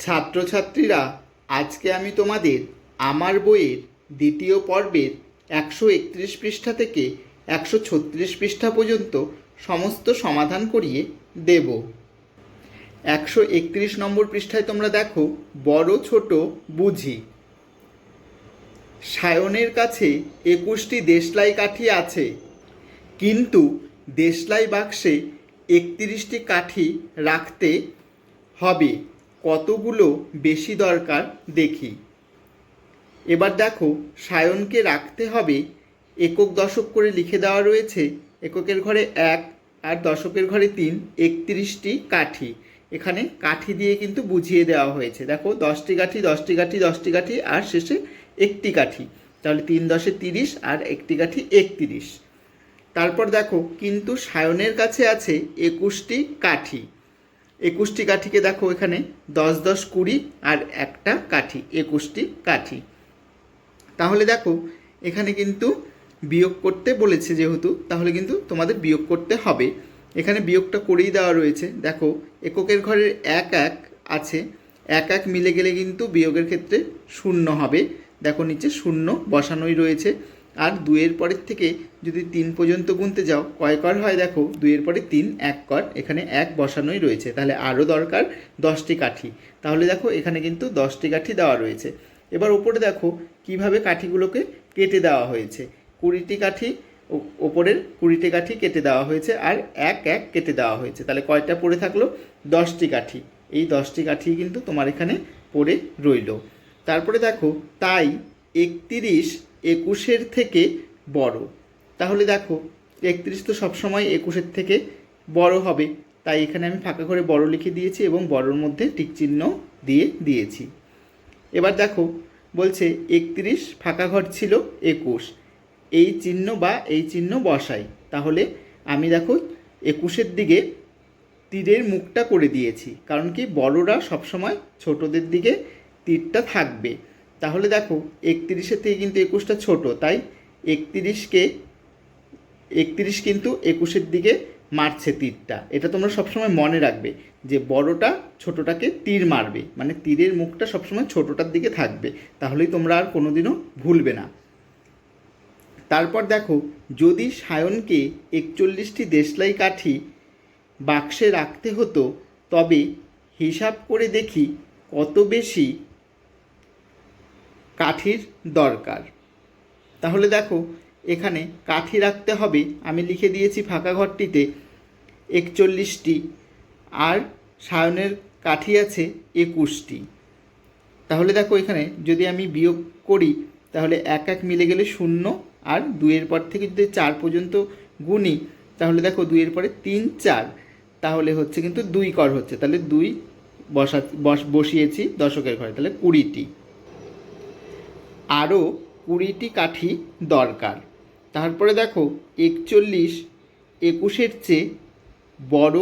ছাত্রছাত্রীরা, আজকে আমি তোমাদের আমার বইয়ের দ্বিতীয় পর্বের একশো একত্রিশ পৃষ্ঠা থেকে একশো ছত্রিশ পৃষ্ঠা পর্যন্ত সমস্ত সমাধান করিয়ে দেব। একশো একত্রিশ নম্বর পৃষ্ঠায় তোমরা দেখো, বড় ছোট বুঝি। সায়নের কাছে একুশটি দেশলাই কাঠি আছে। কিন্তু দেশলাই বাক্সে একত্রিশটি কাঠি রাখতে হবে। কতগুলো বেশি দরকার দেখি। এবার দেখো, সায়নকে রাখতে হবে একক দশক করে লিখে দেওয়া রয়েছে। এককের ঘরে এক আর দশকের ঘরে তিন, একত্রিশটি কাঠি। এখানে কাঠি দিয়ে কিন্তু বুঝিয়ে দেওয়া হয়েছে। দেখো, দশটি কাঠি দশটি কাঠি দশটি কাঠি আর শেষে একটি কাঠি। তাহলে তিন দশে তিরিশ আর একটি কাঠি একত্রিশ। তারপর দেখো, কিন্তু সায়নের কাছে আছে একুশটি কাঠি। একুশটি কাঠিকে দেখো এখানে, দশ দশ, কুড়ি আর একটা কাঠি, একুশটি কাঠি। তাহলে দেখো, এখানে কিন্তু বিয়োগ করতে বলেছে যেহেতু, তাহলে কিন্তু তোমাদের বিয়োগ করতে হবে। এখানে বিয়োগটা করেই দেওয়া রয়েছে। দেখো, এককের ঘরের এক এক আছে। এক এক মিলে গেলে কিন্তু বিয়োগের ক্ষেত্রে শূন্য হবে। দেখো, নিচে শূন্য বসানোই রয়েছে। আর দুইয়ের পরের থেকে যদি তিন পর্যন্ত গুনতে যাও, কয় কর হয় দেখো? দুইয়ের পরে তিন, এক কর। এখানে এক বসানোই রয়েছে। তাহলে আরও দরকার দশটি কাঠি। তাহলে দেখো, এখানে কিন্তু দশটি কাঠি দেওয়া রয়েছে। এবার ওপরে দেখো, কীভাবে কাঠিগুলোকে কেটে দেওয়া হয়েছে। কুড়িটি কাঠি ওপরের কুড়িটি কাঠি কেটে দেওয়া হয়েছে আর এক এক কেটে দেওয়া হয়েছে। তাহলে কয়টা পড়ে থাকল? দশটি কাঠি। এই দশটি কাঠি কিন্তু তোমার এখানে পড়ে রইল। তারপরে দেখো, তাই একত্রিশ একুশের থেকে বড়। তাহলে দেখো, একত্রিশ তো সবসময় একুশের থেকে বড় হবে। তাই এখানে আমি ফাঁকা করে বড় লিখে দিয়েছি এবং বড়র মধ্যে টিক চিহ্ন দিয়ে দিয়েছি। এবার দেখো, বলছে একত্রিশ ফাঁকা ঘর ছিল একুশ। এই চিহ্ন বা এই চিহ্ন বসাই। তাহলে আমি দেখো, একুশের দিকে তীরের মুখটা করে দিয়েছি। কারণ কি, বড়রা সবসময় ছোটদের দিকে তীরটা থাকবে। তাহলে দেখো, একত্রিশের থেকে কিন্তু একুশটা ছোট, তাই একত্রিশকে, একত্রিশ কিন্তু একুশের দিকে মারছে তীরটা। এটা তোমরা সবসময় মনে রাখবে যে বড়টা ছোটটাকে তীর মারবে মানে তীরের মুখটা সবসময় ছোটটার দিকে থাকবে, তাহলেই তোমরা আর কোনোদিনও ভুলবে না। তারপর দেখো, যদি সায়নকে একচল্লিশটি দেশলাই কাঠি বাক্সে রাখতে হতো, তবে হিসাব করে দেখি কত বেশি কাঠির দরকার। তাহলে দেখো, এখানে কাঠি রাখতে হবে। আমি লিখে দিয়েছি ফাঁকা ঘরটিতে একচল্লিশটি আর সায়নের কাঠি আছে একুশটি। তাহলে দেখো এখানে যদি আমি বিয়োগ করি, তাহলে এক এক মিলে গেলে শূন্য আর দুইয়ের পর থেকে যদি চার পর্যন্ত গুনি, তাহলে দেখো দুইয়ের পরে তিন চার। তাহলে হচ্ছে কিন্তু দুই কর হচ্ছে। তাহলে দুই বসা বস বসিয়েছি দশকের ঘরে। তাহলে কুড়িটি। আরও কুড়িটি কাঠি দরকার। তারপরে দেখো, একচল্লিশ একুশের চেয়ে বড়,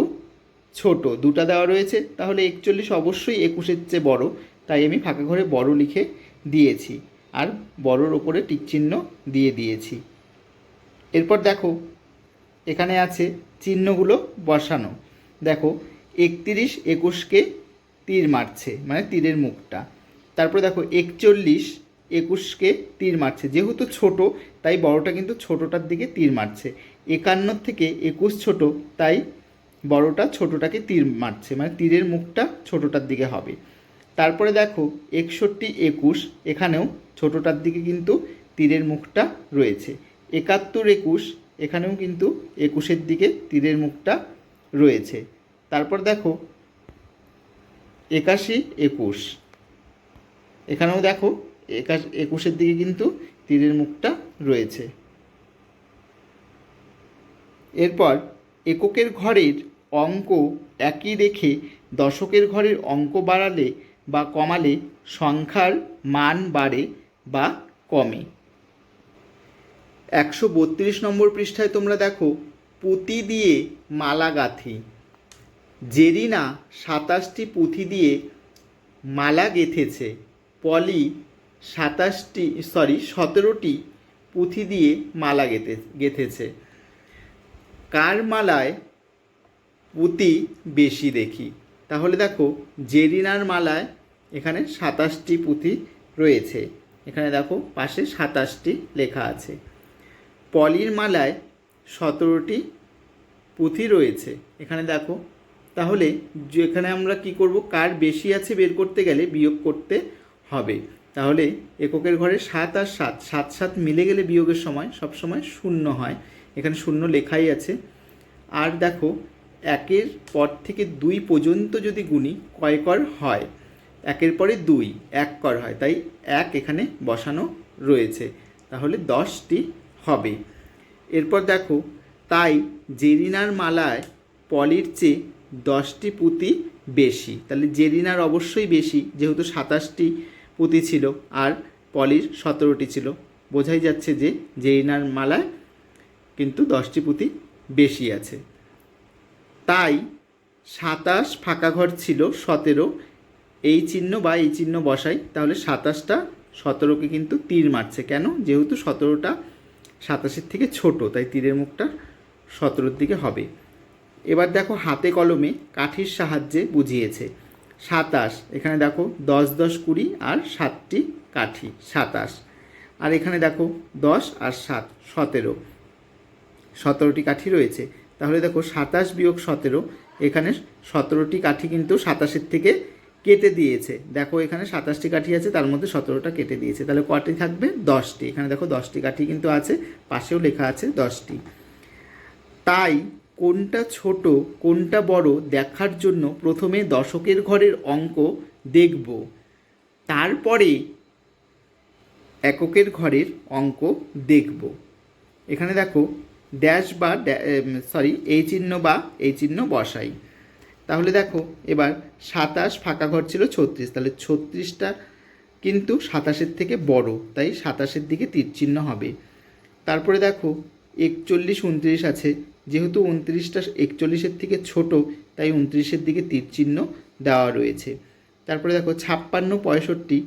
ছোট। দুটা দেওয়া রয়েছে, তাহলে একচল্লিশ অবশ্যই একুশের চেয়ে বড়। তাই আমি ফাঁকা ঘরে বড় লিখে দিয়েছি আর বড়র ওপরে টিকচিহ্ন দিয়ে দিয়েছি। এরপর দেখো, এখানে আছে চিহ্নগুলো বসানো। দেখো, একত্রিশ একুশকে তীর মারছে মানে তীরের মুখটা। তারপরে দেখো, একচল্লিশ একুশকে তীর মারছে। যেহেতু ছোট, তাই বড়টা কিন্তু ছোটটার দিকে তীর মারছে। একান্ন থেকে একুশ ছোট, তাই বড়টা ছোটটাকে তীর মারছে। মানে তীরের মুখটা ছোটটার দিকে হবে। তারপরে দেখো, একষট্টি একুশ, এখানেও ছোটটার দিকে কিন্তু তীরের মুখটা রয়েছে। একাত্তর একুশ, এখানেও কিন্তু একুশের দিকে তীরের মুখটা রয়েছে। তারপর দেখো, একাশি একুশ, এখানেও দেখো একাশ, একুশের দিকে কিন্তু তীরের মুখটা রয়েছে। এরপর এককের ঘরের অঙ্ক একই রেখে দশকের ঘরের অঙ্ক বাড়ালে বা কমালে সংখ্যার মান বাড়ে বা কমে। একশো বত্রিশ নম্বর পৃষ্ঠায় তোমরা দেখো, পুঁতি দিয়ে মালা গাঁথি। জেরিনা সাতাশটি পুঁথি দিয়ে মালা গেঁথেছে। পলি সাতাশটি সরি সতেরোটি পুঁথি দিয়ে মালা গেঁথে, গেঁথেছে। কার মালায় পুঁতি বেশি দেখি? তাহলে দেখো, জেরিনার মালায় এখানে সাতাশটি পুঁথি রয়েছে। এখানে দেখো, পাশে সাতাশটি লেখা আছে। পলির মালায় সতেরোটি পুঁথি রয়েছে। এখানে দেখো, তাহলে যেখানে আমরা কি করব? কার বেশি আছে বের করতে গেলে বিয়োগ করতে হবে। তাহলে এককের ঘরে সাত আর সাত সাত সাত মিলে গেলে বিয়োগের সময় সব সময় শূন্য হয়। এখানে শূন্য লেখাই আছে। আর দেখো, একের পর থেকে দুই পর্যন্ত যদি গুণি কয় কর হয়? একের পরে দুই, এক কর হয়। তাই এক এখানে বসানো রয়েছে। তাহলে দশটি হবে। এরপর দেখো, তাই জেরিনার মালায় পলির চেয়ে দশটি পুঁতি বেশি। তাহলে জেরিনার অবশ্যই বেশি, যেহেতু সাতাশটি পুঁতি ছিল আর পলির সতেরোটি ছিল। বোঝাই যাচ্ছে যে জেরিনার মালায় কিন্তু দশটি পুঁতি বেশি আছে। তাই সাতাশ ফাঁকা ঘর ছিল সতেরো। এই চিহ্ন বা এই চিহ্ন বসাই, তাহলে সাতাশটা সতেরোকে কিন্তু তীর মারছে। কেন? যেহেতু সতেরোটা সাতাশের থেকে ছোট, তাই তীরের মুখটা সতেরোর দিকে হবে। এবার দেখো হাতে কলমে কাঠির সাহায্যে বুঝিয়েছে। সাতাশ। এখানে দেখো দশ দশ, কুড়ি আর সাতটি কাঠি, সাতাশ। আর এখানে দেখো দশ আর সাত, সতেরো। সতেরোটি কাঠি রয়েছে। তাহলে দেখো সাতাশ বিয়োগ সতেরো, এখানে সতেরোটি কাঠি কিন্তু সাতাশের থেকে কেটে দিয়েছে। দেখো এখানে সাতাশটি কাঠি আছে, তার মধ্যে সতেরোটা কেটে দিয়েছে। তাহলে কটি থাকবে? দশটি। এখানে দেখো দশটি কাঠি কিন্তু আছে, পাশেও লেখা আছে দশটি। তাই কোনটা ছোট, কোনটা বড় দেখার জন্য প্রথমে দশকের ঘরের অঙ্ক দেখব। তারপরে এককের ঘরের অঙ্ক দেখব। এখানে দেখো ড্যাশ বা সরি এই চিহ্ন বা এই চিহ্ন বসাই। তাহলে দেখো, এবার সাতাশ ফাঁকা ঘর ছিল ছত্রিশ, তাহলে ছত্রিশটা কিন্তু সাতাশের থেকে বড়, তাই সাতাশের দিকে তীর চিহ্ন হবে। তারপরে দেখো, একচল্লিশ, উনত্রিশ আছে যেহেতু উনত্রিশটা একচল্লিশের থেকে ছোট, তাই উনত্রিশের দিকে তীর চিহ্ন দেওয়া রয়েছে। তারপরে দেখো ছাপ্পান্ন পঁয়ষট্টি।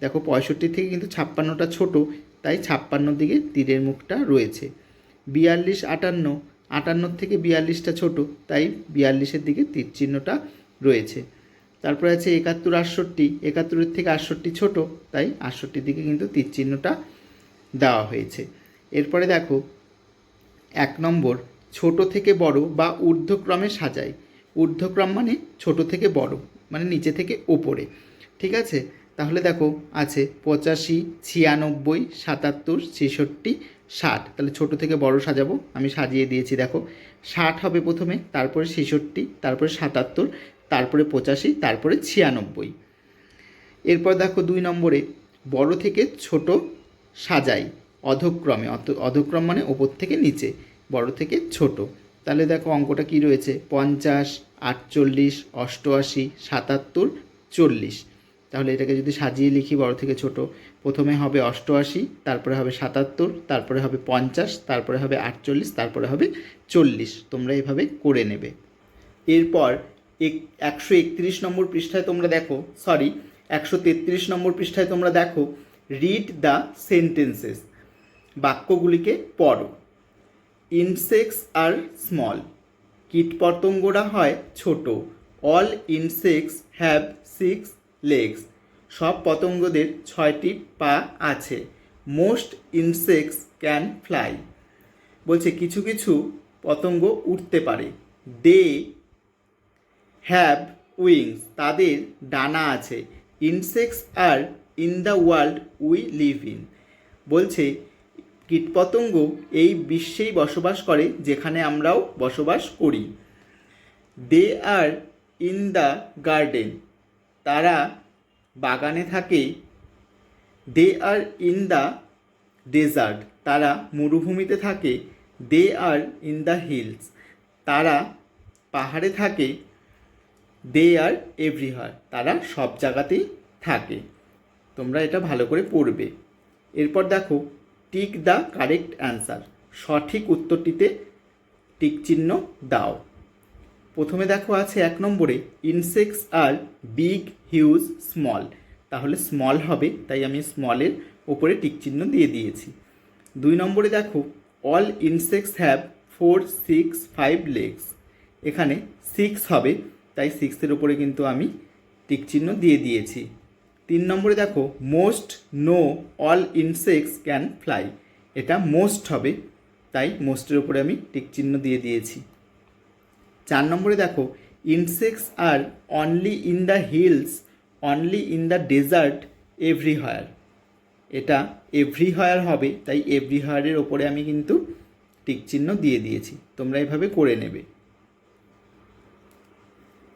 দেখো পঁয়ষট্টি থেকে কিন্তু ছাপ্পান্নটা ছোট, তাই ছাপ্পান্নর দিকে তীরের মুখটা রয়েছে। বিয়াল্লিশ আটান্ন। আটান্নর থেকে বিয়াল্লিশটা ছোট, তাই বিয়াল্লিশের দিকে তীরচিহ্নটা রয়েছে। তারপরে আছে একাত্তর আটষট্টি। একাত্তরের থেকে আটষট্টি ছোট, তাই আটষট্টির দিকে কিন্তু তীর চিহ্নটা দেওয়া হয়েছে। এরপরে দেখো এক নম্বর। ছোট থেকে বড় বা ঊর্ধ্বক্রমে সাজাই ঊর্ধ্বক্রম মানে ছোট থেকে বড় মানে নিচে থেকে ওপরে ঠিক আছে? তাহলে দেখো, আছে পঁচাশি, ছিয়ানব্বই, সাতাত্তর, ছেষট্টি, ষাট। তাহলে ছোট থেকে বড় সাজাবো, আমি সাজিয়ে দিয়েছি, দেখো। ষাট হবে প্রথমে, তারপরে ছেষট্টি, তারপরে সাতাত্তর, তারপরে পঁচাশি, তারপরে ছিয়ানব্বই। এরপর দেখো দুই নম্বরে, বড় থেকে ছোট সাজাই, অধক্রমে। অধক্রম মানে ওপর থেকে নিচে। বড় থেকে ছোট। তাহলে দেখো অঙ্কটা কি রয়েছে? পঞ্চাশ, আটচল্লিশ, অষ্টআশি, সাতাত্তর, চল্লিশ। তাহলে এটাকে যদি সাজিয়ে লিখি বড় থেকে ছোট, প্রথমে হবে অষ্টআশি, তারপরে হবে সাতাত্তর, তারপরে হবে পঞ্চাশ, তারপরে হবে আটচল্লিশ, তারপরে হবে চল্লিশ। তোমরা এভাবে করে নেবে। এরপর এক, একশো একত্রিশ নম্বর পৃষ্ঠায় তোমরা দেখো সরি একশো তেত্রিশ নম্বর পৃষ্ঠায় তোমরা দেখো রিড দ্য সেন্টেন্সেস বাক্যগুলিকে পড়ো। ইনসেক্টস আর স্মল কীটপতঙ্গরা হয় ছোট। All insects have six legs সব পতঙ্গদের ছয়টি পা আছে। মোস্ট ইনসেক্টস ক্যান ফ্লাই বলছে, কিছু কিছু পতঙ্গ উঠতে পারে। দে হ্যাভ উইংস তাদের ডানা আছে। Insects are in the world we live in বলছে কীটপতঙ্গ এই বিশ্বেই বসবাস করে, যেখানে আমরাও বসবাস করি। They are in the garden. তারা বাগানে থাকে। They are in the desert. তারা মরুভূমিতে থাকে। They are in the hills. তারা পাহাড়ে থাকে। They are everywhere. তারা সব জায়গাতেই থাকে। তোমরা এটা ভালো করে পড়বে। এরপর দেখো টিক দ্য কারেক্ট অ্যান্সার। সঠিক উত্তরটিতে টিক চিহ্ন দাও। প্রথমে দেখো আছে এক নম্বরে insects are big huge small তাহলে স্মল হবে, তাই আমি স্মলের ওপরে টিক চিহ্ন দিয়ে দিয়েছি। দুই নম্বরে দেখো all insects have four six five legs এখানে সিক্স হবে, তাই সিক্সের ওপরে কিন্তু আমি টিক চিহ্ন দিয়ে দিয়েছি। তিন নম্বরে দেখো most no all insects can fly এটা মোস্ট হবে, তাই মোস্টের উপরে আমি টিক চিহ্ন দিয়ে দিয়েছি। চার নম্বরে দেখো insects are only in the hills only in the desert everywhere এটা এভরিহায়ার হবে, তাই এভরিহায়ারের ওপরে আমি কিন্তু টিক চিহ্ন দিয়ে দিয়েছি। তোমরা এভাবে করে নেবে।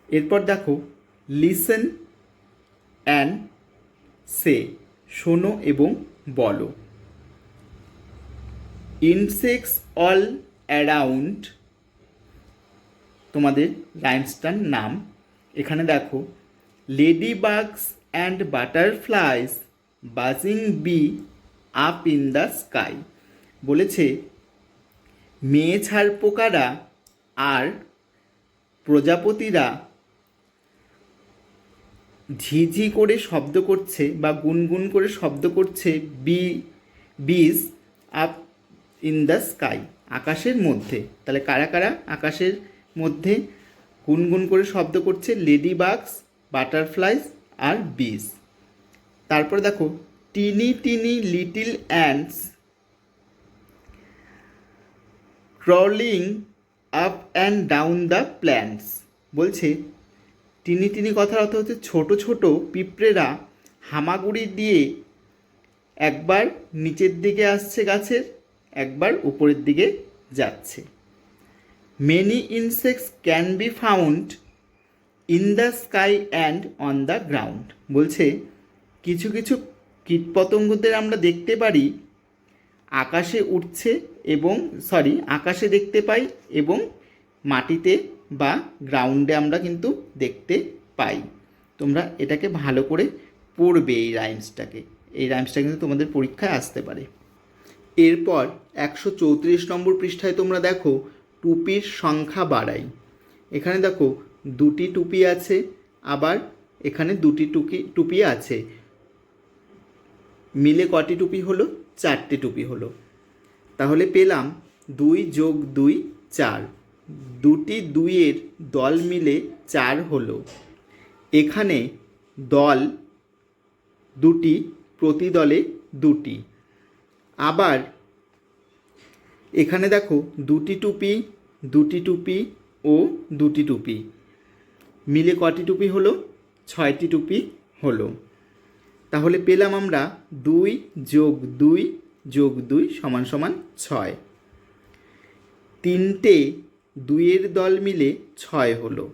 এরপর দেখো লিসেন অ্যান্ড সে, শোনো এবং বলো। ইনসেক্টস অল অ্যারাউন্ড তোমাদের লাইন্সটার নাম। এখানে দেখো lady bugs and butterflies buzzing bee up in the sky বলেছে, মেয়ে ছাড় পোকারা আর প্রজাপতিরা ঝিঝি করে শব্দ করছে বা গুনগুন করে শব্দ করছে bee, bees up in the sky, আকাশের মধ্যে। তাহলে কারা কারা? আকাশের মধ্যে গুনগুন করে শব্দ করছে লেডি বাগস বাটারফ্লাইজ আর বিজ। তারপর দেখো, tiny tiny little ants crawling up and down the plants. বলছে টিনি টিনি কথার অর্থ হচ্ছে ছোট ছোট পিঁপড়েরা হামাগুড়ি দিয়ে একবার নিচের দিকে আসছে গাছের, একবার উপরের দিকে যাচ্ছে। Many insects can be found in the sky and on the ground বলছে, কিছু কিছু কীটপতঙ্গদের আমরা দেখতে পারি, আকাশে উঠছে এবং সরি আকাশে দেখতে পাই এবং মাটিতে বা গ্রাউন্ডে আমরা কিন্তু দেখতে পাই। তোমরা এটাকে ভালো করে পড়বে এই রাইমসটাকে এই রাইমসটা কিন্তু তোমাদের পরীক্ষায় আসতে পারে। এরপর একশো চৌত্রিশ নম্বর পৃষ্ঠায় তোমরা দেখো, টুপির সংখ্যা বাড়াই। এখানে দেখো, দুটি টুপি আছে, আবার এখানে দুটি টুকি, টুপি আছে। মিলে কটি টুপি হলো? চারটে টুপি হলো। তাহলে পেলাম দুই যোগ দুই, চার। দুটি দুইয়ের দল মিলে চার হলো। এখানে দল দুটি প্রতি দলে দুটি। আবার এখানে দেখো, দুটি টুপি দুটি টুপি ও দুটি টুপি। মিলে কটি টুপি হলো? ছয়টি টুপি হলো। তাহলে পেলাম আমরা দুই যোগ দুই যোগ দুই সমান সমান ছয়। তিনটে দুইয়ের দল মিলে ছয় হলো।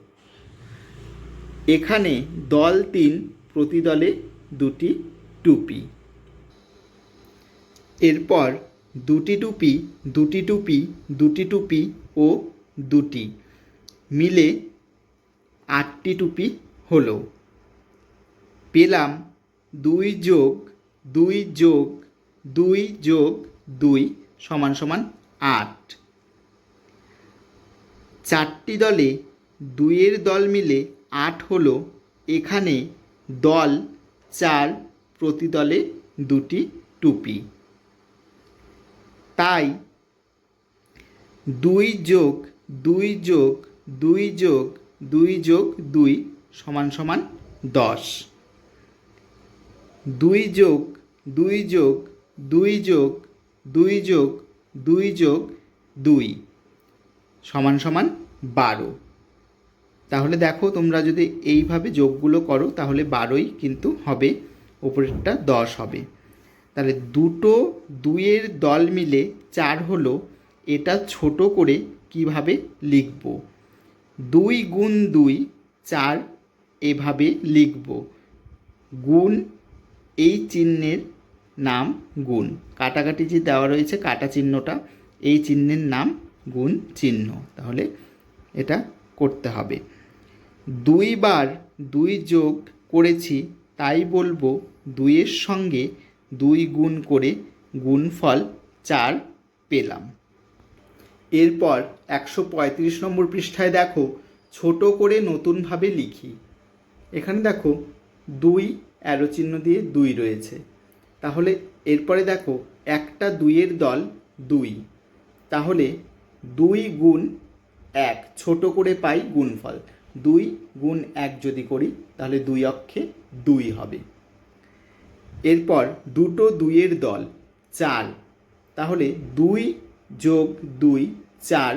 এখানে দল তিন, প্রতি দলে দুটি টুপি। এরপর দুটি টুপি দুটি টুপি দুটি টুপি ও দুটি মিলে আটটি টুপি হলো। পেলাম দুই যোগ দুই যোগ দুই যোগ দুই সমান সমান আট। চারটি দলে দুইয়ের দল মিলে আট হলো। এখানে দল চার, প্রতি দলে দুটি টুপি। তাই দুই যোগ দুই যোগ দুই যোগ দুই যোগ দুই সমান সমান দশ। দুই যোগ দুই যোগ দুই যোগ দুই যোগ দুই যোগ দুই সমান সমান বারো। তাহলে দেখো তোমরা যদি এইভাবে যোগগুলো করো, তাহলে বারোই কিন্তু হবে, উপরেরটা দশ হবে। তাহলে দুটো দুইয়ের দল মিলে চার হলো, এটা ছোট করে কীভাবে লিখব? দুই গুণ দুই, চার এভাবে লিখব। গুণ এই চিহ্নের নাম গুণ। কাটাকাটি যে দেওয়া রয়েছে কাটা চিহ্নটা, এই চিহ্নের নাম গুণ চিহ্ন। তাহলে এটা করতে হবে। দুইবার দুই যোগ করেছি, তাই বলব দুইয়ের সঙ্গে দুই গুণ করে গুণফল চার পেলাম। এরপর একশো পঁয়ত্রিশ নম্বর পৃষ্ঠায় দেখো, ছোট করে নতুনভাবে লিখি। এখানে দেখো, দুই অ্যারো চিহ্ন দিয়ে দুই রয়েছে। তাহলে এরপরে দেখো, একটা দুইয়ের দল দুই। তাহলে দুই গুণ এক, ছোট করে পাই গুণফল। দুই গুণ এক যদি করি, তাহলে দুই অক্ষে দুই হবে। এরপর দুটো দুইয়ের দল, চার। তাহলে দুই যোগ দুই, চার।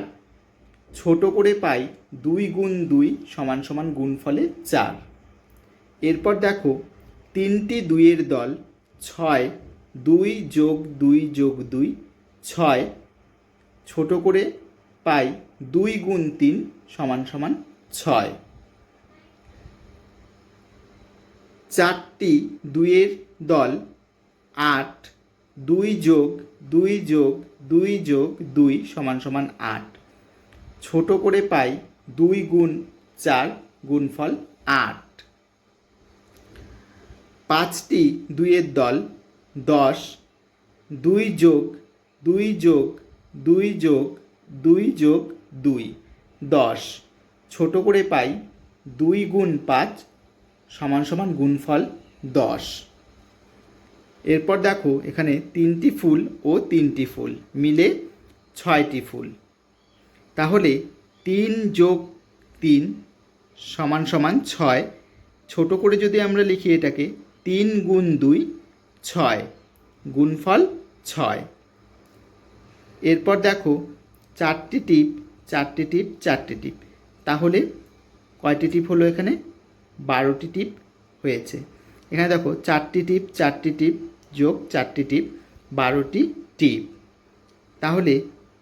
ছোট করে পাই দুই গুণ দুই সমান সমান গুণফলে চার। এরপর দেখো, তিনটি দুইয়ের দল, ছয়, দুই যোগ দুই যোগ দুই, ছয়। ছোট করে পাই দুই গুণ তিন সমান সমান ছয়। চারটি দুইয়ের দল আট, দুই যোগ দুই যোগ দুই যোগ দুই সমান সমান আট। ছোট করে পাই দুই গুণ চার গুণফল আট। পাঁচটি দুইয়ের দল দশ, দুই যোগ দুই যোগ দুই যোগ দুই যোগ দুই, দশ। ছোট করে পাই দুই গুণ পাঁচ সমান সমান গুণফল দশ। এরপর দেখো এখানে তিনটি ফুল ও তিনটি ফুল মিলে ছয়টি ফুল। তাহলে তিন যোগ তিন সমান সমান ছয়। ছোট করে যদি আমরা লিখি এটাকে তিন গুণ দুই ছয়, গুণফল ছয়। এরপর দেখো চারটি টিপ চারটি টিপ চারটি টিপ। তাহলে কয়টি টিপ হলো এখানে? বারোটি টিপ হয়েছে। এখানে দেখো, চারটি টিপ চারটি টিপ যোগ চারটি টিপ, বারোটি টিপ। তাহলে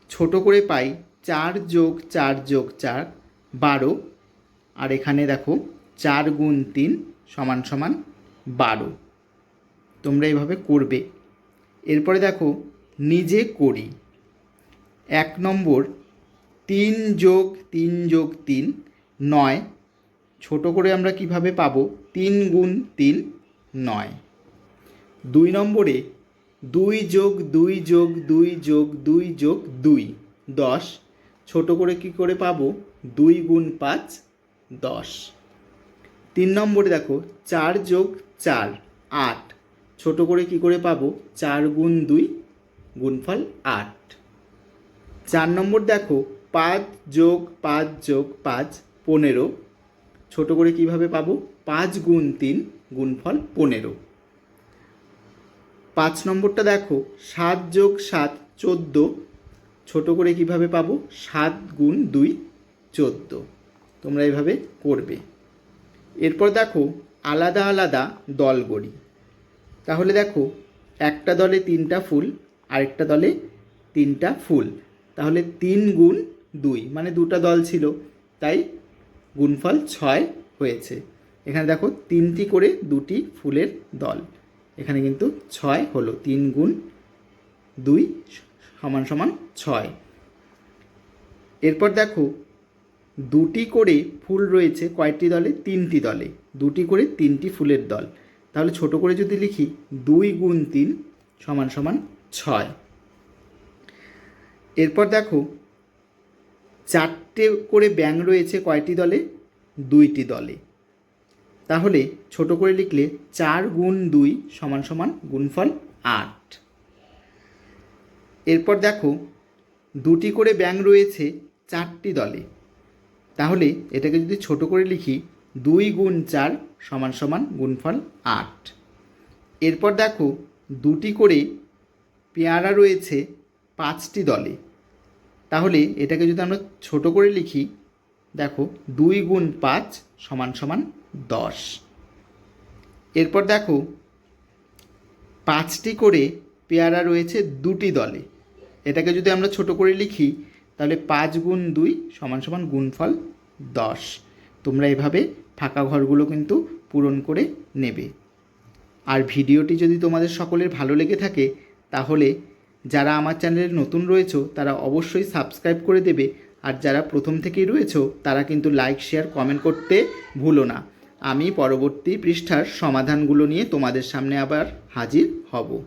ছোট করে পাই চার যোগ চার যোগ চার, বারো। আর এখানে দেখো, চার গুণ তিন সমান সমান বারো। তোমরা এইভাবে করবে। এরপরে দেখো, নিজে করি। এক নম্বর তিন যোগ তিন যোগ তিন নয়। ছোট করে আমরা কীভাবে পাব? তিন গুণ তিন নয়। দুই নম্বরে দুই যোগ দুই যোগ দুই যোগ দুই যোগ দুই দশ। ছোট করে কি করে পাবো? দুই গুণ পাঁচ দশ। তিন নম্বরে দেখো, চার যোগ চার আট। ছোট করে কি করে পাবো? চার গুণ দুই গুণফল আট। চার নম্বর দেখো, পাঁচ যোগ পাঁচ যোগ পাঁচ পনেরো। ছোট করে কীভাবে পাবো? পাঁচ গুণ তিন গুণফল পনেরো। পাঁচ নম্বরটা দেখো, সাত যোগ সাত চোদ্দ। ছোট করে কীভাবে পাবো? সাত গুণ দুই চোদ্দ। তোমরা এইভাবে করবে। এরপর দেখো, আলাদা আলাদা দল গড়ি। তাহলে দেখো, একটা দলে তিনটা ফুল, আরেকটা দলে তিনটা ফুল। তাহলে তিন গুণ দুই মানে দুটা দল ছিল, তাই গুণফল ছয় হয়েছে। এখানে দেখো তিনটি করে দুটি ফুলের দল, এখানে কিন্তু ছয় হলো, তিন গুণ দুই সমান সমান ছয়। এরপর দেখো দুটি করে ফুল রয়েছে কয়টি দলে? তিনটি দলে, দুটি করে তিনটি ফুলের দল। তাহলে ছোট করে যদি লিখি দুই গুণ তিন সমান সমান ছয়। এরপর দেখো, চারটে করে ব্যাং রয়েছে কয়টি দলে? দুইটি দলে। তাহলে ছোট করে লিখলে চার গুণ দুই সমান সমান গুণফল আট। এরপর দেখো, দুটি করে ব্যাং রয়েছে চারটি দলে। তাহলে এটাকে যদি ছোট করে লিখি, দুই গুণ চার সমান সমান গুণফল আট। এরপর দেখো, দুটি করে পেয়ারা রয়েছে পাঁচটি দলে। তাহলে এটাকে যদি আমরা ছোট করে লিখি, দেখো, দুই গুণ পাঁচ সমান সমান দশ। এরপর দেখো, পাঁচটি করে পেয়ারা রয়েছে দুটি দলে। এটাকে যদি আমরা ছোট করে লিখি, তাহলে পাঁচ গুণ দুই সমান সমান গুণফল দশ। তোমরা এভাবে ফাঁকা ঘরগুলো কিন্তু পূরণ করে নেবে। আর ভিডিওটি যদি তোমাদের সকলের ভালো লেগে থাকে, তাহলে যারা আমার চ্যানেলে নতুন রয়েছ, তারা অবশ্যই সাবস্ক্রাইব করে দেবে। আর যারা প্রথম থেকেই রয়েছ, তারা কিন্তু লাইক, শেয়ার, কমেন্ট করতে ভুলো না। আমি পরবর্তী পৃষ্ঠার সমাধানগুলো নিয়ে তোমাদের সামনে আবার হাজির হব।